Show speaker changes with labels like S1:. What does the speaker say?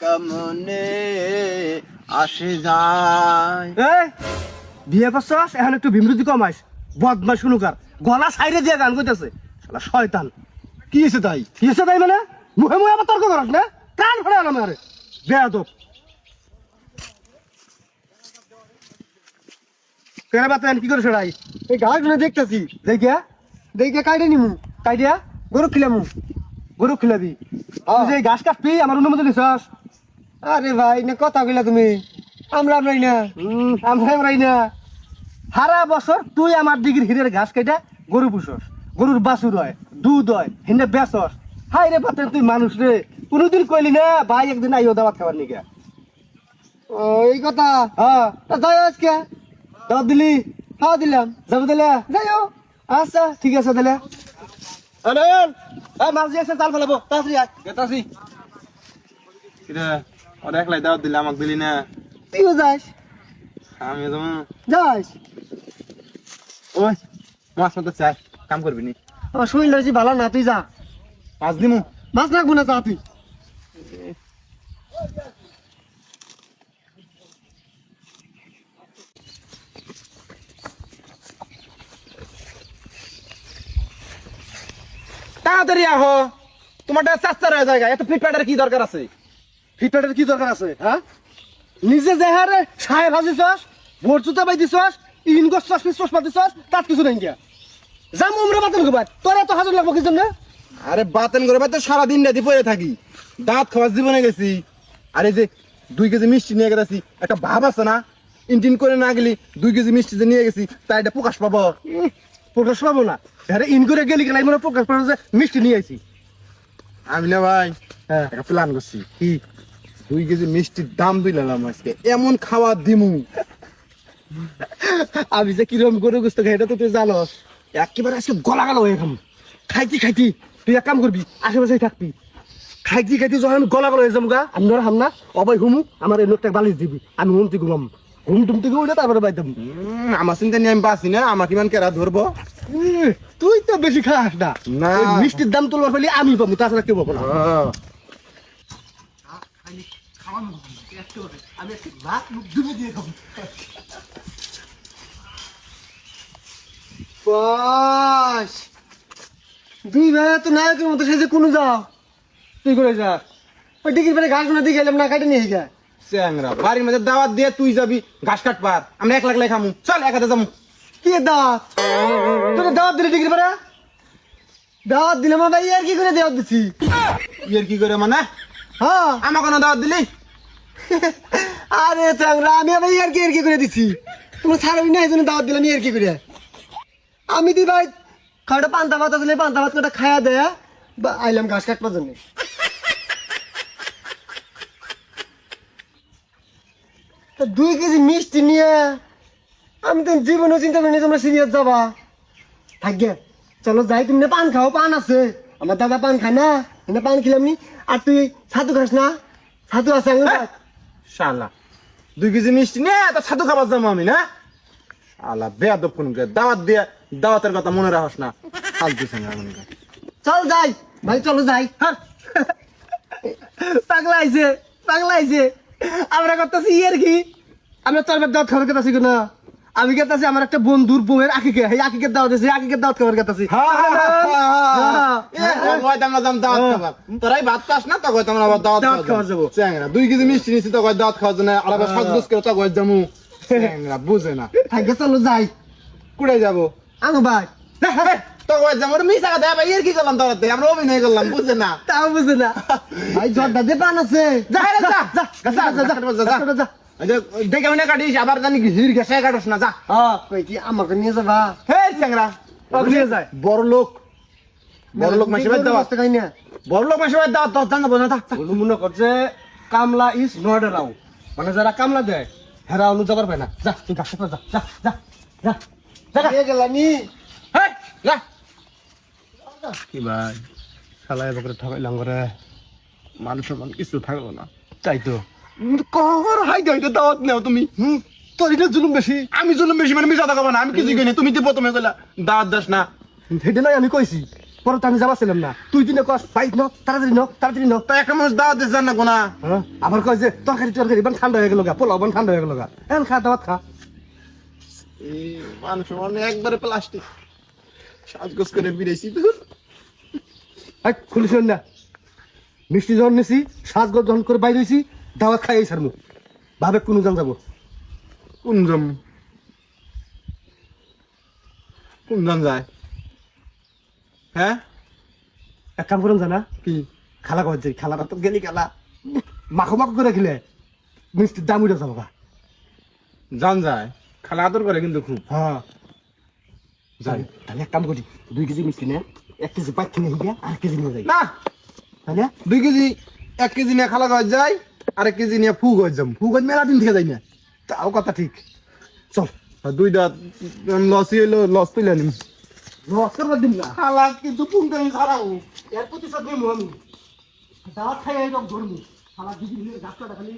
S1: কেমনে আসে যায়?
S2: বিয়ে করছস এখন একটু বিমৃতি কমাইস। বদমাস শুনুকার গলা সাইরে দিয়ে গান করতেছে শালা শয়তান।
S1: কি হয়েছে তাই?
S2: কি তাই মানে? মুখে মুখে আবার তর্ক করাস না? প্রাণ ফেলে আলাম আরে বেয়াদব। কেন বাতেন কি করে সেটাই
S3: এই ঘাসগুলো দেখতেছি।
S2: দেখিয়া?
S3: দেখে কাটে নিমু।
S2: কাইডিয়া
S3: গরু খিলামু।
S2: গরু খিলাবি। যে ঘাস কাটবি আমার অনুমতি নিছস।
S3: আরে ভাই না কথা কইলা তুমি। আমরা আমরাই না।
S2: হুম, আমরা আমরাই না। সারা বছর তুই আমার দিগির হিরের ঘাস কেটে গরু পুষস গরুর বাছুর হয় দুধ হয় হিন্দে বেচস। হাই রে বাতেন তুই মানুষ রে। কোনোদিন কইলি না ভাই একদিন আইও দাওয়াত খাবার নিকে
S3: ও, এই কথা?
S2: হ্যাঁ।
S3: তা যাই আজকে।
S2: দাওয়াত দিলি?
S3: খাওয়া দিলাম।
S2: যাব দিলে
S3: যাইও
S2: আচ্ছা ঠিক আছে দিলে আরে মাছ দিয়ে এসে জাল ফেলাবো। তাড়াতাড়ি আয়।
S1: গেতাছি। কিরে? ওর একলাই দাওয়াত দিলে আমাকে দিলি না।
S3: তুইও যাস?
S1: আমি যেমন
S3: যাস।
S1: ওই মাছ মতো চাই কাম করবি নি?
S3: আমার শরীর লাগছে ভালো না তুই যা।
S1: মাছ দিমু।
S3: মাছ রাখব না যা তুই।
S1: তাড়াতাড়ি আহো। তোমারটা চাচ্চার হয়ে যায় এত ফ্লিপকার্টের কি দরকার আছে?
S2: ফিটপাটের কি দরকার আছে হ্যাঁ? নিজে যে হারে সাহেব হাজিছস ভোট জুতা পাই দিছস ইন গছছস পিছস পাতিছস তাত কিছু নাই গিয়া। যাম উমরা বাতেন গোবার তোর এত হাজার লাগবো কি জন্য?
S1: আরে বাতেন করে তো সারাদিন রাতি পড়ে থাকি দাঁত খাওয়ার জীবনে গেছি। আরে যে দুই কেজি মিষ্টি নিয়ে গেছি একটা ভাব আছে না? ইনটিন করে না গেলি দুই কেজি মিষ্টি যে নিয়ে গেছি তাই এটা প্রকাশ পাবো।
S2: প্রকাশ পাবো না। আরে ইন করে গেলি গেলাই মনে প্রকাশ পাবো যে মিষ্টি নিয়ে আইছি।
S1: আমি না ভাই
S2: হ্যাঁ।
S1: একটা প্ল্যান করছি। কি? দুই কেজি মিষ্টির দাম দুই দিলাম আজকে। এমন খাওয়া দিমু।
S2: আমি যে কিরম গরু গুস্ত খাই এটা তো তুই জানস। একেবারে আজকে গলা গলা হয়ে খাম খাইতি খাইতি তুই এক কাম করবি আশেপাশে থাকবি। খাইতি খাইতি যখন আমি গলা গলা হয়ে যাব গা আমি ধর হাম না অবাই হুমু আমার এই নোটটা বালিশ দিবি। আমি ঘুমতি ঘুমাম ঘুম টুম থেকে উঠে তারপরে বাইতাম
S1: আমার চিন্তা নিয়ে আমি বাঁচি না আমার কিমান কেরা ধরবো?
S2: তুই তো বেশি খাস না। মিষ্টির দাম তোলবার ফেলে আমি পাবো তাছাড়া কেউ পাবো না। আমি একটু ভাত মুখ ডুবে দিয়ে খাব।
S3: বাস! দুই ভাই তো নায়কের মতো সেজে কোনো যাও। তুই করে যা। ওই ডিগির পরে ঘাস দিয়ে গেলাম না কাটে নিয়ে যা
S1: চ্যাংরা বাড়ির মধ্যে দাওয়াত দিয়ে তুই যাবি ঘাস কাট পার আমরা এক লাখ লাই খামু। চল এক হাতে যামু।
S3: কি দাঁত তোর দাওয়াত দিলে ডিগির পরে দাওয়াত দিলে মা ভাই আর কি করে দাওয়াত দিছি?
S1: ইয়ের কি করে মানে?
S3: হ্যাঁ।
S1: আমার কোনো দাওয়াত দিলি?
S3: আরে চাংরা আমি আবার ইয়ার কি আর কি করে দিছি। তোমরা ছাড়বি না এই জন্য দাওয়াত দিলাম ইয়ার কি করে। আমি দি ভাই খাওয়াটা পান্তা ভাত আসলে পান্তা ভাত কটা খায়া দেয়া বা, আইলাম ঘাস কাটবার জন্য। দুই কেজি মিষ্টি নিয়ে, আমি তো জীবনও চিন্তা করিনি তোমরা সিরিয়াস যাবা। থাকবে চলো যাই, তুমি পান খাও, পান আছে। আমার দাদা পান খায় না পান খেলাম নি। আর তুই ছাতু খাস না? ছাতু আছে।
S1: শালা। দুই কেজি মিষ্টি নে তা ছাতু খাবার যাব আমি না? আলা বেয়াদব কোন কে? দাওয়াত দিয়ে দাওয়াতের কথা মনে রাখস না। ফালতু মনে কর
S3: চল যাই ভাই চলো যাই।
S2: হ্যাঁ। পাগলা আইছে পাগলা আইছে আমরা করতেছি ইয়ের কি? আমরা তোর দাওয়াত খাবার কথা না আমি কেতাছি আমার একটা বন্ধুর বউয়ের আকিকে। এই আকিকে দাওয়াত দিছি আকিকে দাওয়াত খাবার কেতাছি
S1: তোরাই ভাত খাস না তখন তোমরা আবার দাওয়াত খাওয়া যাব। চ্যাংরা দুই কেজি মিষ্টি নিছি তখন দাওয়াত খাওয়ার জন্য আর আবার সাজগোজ করে তখন যামু। চ্যাংরা বুঝে না।
S3: থাকবে চলো যাই।
S1: কুড়ে যাব।
S3: আনো ভাই।
S1: তখন যাব মিশা কথা আবার ইয়ের কি করলাম তোরাতে আমরা অভিনয় করলাম বুঝে না।
S2: তাও বুঝে না।
S3: ভাই জর্দা দে পান আছে।
S1: যা যা যা
S2: যা,
S1: যা
S2: যা, যে।
S1: দেখে মনে কাটিস? আবার জানি হির ঘেসে কাটিস না যা।
S2: হ্যাঁ
S3: কই কি আমাকে নিয়ে যাবা
S1: হে চ্যাংরা
S2: নিয়ে যায়।
S1: বড় লোক। বড় লোক মাসে বাদ দাওয়াত
S3: খাই না।
S1: বড় লোক মাসে বাদ দাওয়াত দাওয়াত জানাব না থাক
S2: বলু মনে করছে কামলা ইজ নট এরাউ মানে যারা কামলা দেয় হেরা অনু যাবার পায় না। যা তুই গাছ যা যা যা যা যা।
S3: গেলানি
S1: হেই যা।
S2: কি ভাই শালা এবার ঠকাইলাম করে মানুষ সম্মান কিছু থাকল না। তাই তো।
S1: কর হাই গাইতে দাওয়াত নেও তুমি।
S2: হুম? তোর এটা জুলুম বেশি।
S1: আমি জুলুম বেশি মানে মিশা থাকব না। আমি কিছু কইনি তুমি তো প্রথমে কইলা দাওয়াত দাস না।
S2: সেটা নাই আমি কইছি পরে তো আমি যাবাছিলাম না। তুই দিনে কস বাইক ন তাড়াতাড়ি ন তাড়াতাড়ি ন
S1: তা একটা মানুষ দাওয়াত দিচ্ছেন না কোনা
S2: হ্যাঁ? আবার কয় যে তরকারি তরকারি বান ঠান্ডা হয়ে গেল গা পোলাও বান ঠান্ডা হয়ে গেল গা। এখন খা দাওয়াত খা।
S1: এই মানুষ মানে একবারে প্লাস্টিক সাজগোজ করে বিরেছি তো।
S2: খুলিস না। মিষ্টি যখন নিছি সাজগোজ যখন করে বাইরে হয়েছি দাওয়াত খাই সার মুখ ভাবে কোনো যাব?
S1: কোন জম কোন জন যায়? হ্যাঁ
S2: এক কাম করুন জানা।
S1: কি?
S2: খালা কয় যাই খালাটা তো গেলি খালা। মাখো মাখো করে খেলে। মিষ্টির দাম উঠে যাব
S1: জন যায়। খালা আদর করে কিন্তু খুব।
S2: হ্যাঁ। যাই। তাহলে এক কাম করি দুই কেজি মিষ্টি নে এক কেজি পাঁচ কিনে হিগা আর কেজি নিয়ে যাই।
S1: না!
S2: তাহলে?
S1: দুই কেজি এক কেজি নিয়ে খালা গজ যায়? আর কেজি নিয়ে ফু গজ যাম। ফু গজ মেলা দিন থেকে যাই না।
S2: তাও কথা ঠিক। চল
S1: দুই দুইটা লসই হইল লস তুলে নিম
S2: লস করবার দিন না। খাই একদম খালা দিদি খালি